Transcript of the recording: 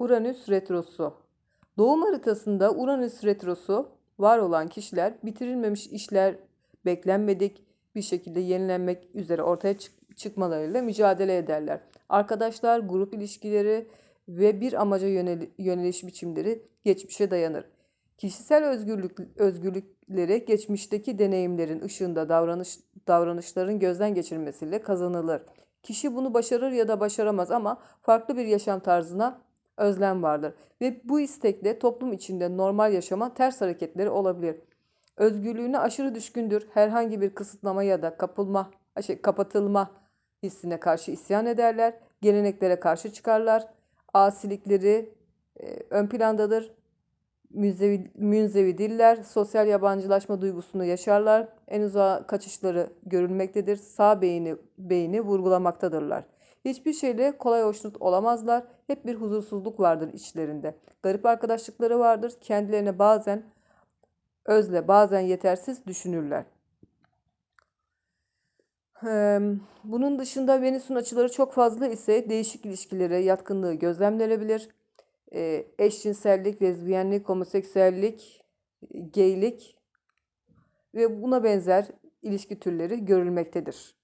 Uranüs retrosu. Doğum haritasında Uranüs retrosu var olan kişiler bitirilmemiş işler beklenmedik bir şekilde yenilenmek üzere ortaya çık- çıkmalarıyla mücadele ederler. Arkadaşlar, grup ilişkileri ve bir amaca yönel- yöneliş biçimleri geçmişe dayanır. Kişisel özgürlük özgürlükleri geçmişteki deneyimlerin ışığında davranış davranışların gözden geçirilmesiyle kazanılır. Kişi bunu başarır ya da başaramaz ama farklı bir yaşam tarzına özlem vardır ve bu istekle toplum içinde normal yaşama ters hareketleri olabilir. Özgürlüğüne aşırı düşkündür. Herhangi bir kısıtlama ya da kapılma, şey, kapatılma hissine karşı isyan ederler. Geleneklere karşı çıkarlar. Asilikleri e, ön plandadır. Münzevi, münzevi diller, sosyal yabancılaşma duygusunu yaşarlar. En uzağa kaçışları görülmektedir. Sağ beyni, beyni vurgulamaktadırlar. Hiçbir şeyle kolay hoşnut olamazlar. Hep bir huzursuzluk vardır içlerinde. Garip arkadaşlıkları vardır. Kendilerine bazen özle bazen yetersiz düşünürler. Bunun dışında Venüs'ün açıları çok fazla ise değişik ilişkilere yatkınlığı gözlemlenebilir. Eşcinsellik, lezbiyenlik, homoseksüellik, geylik ve buna benzer ilişki türleri görülmektedir.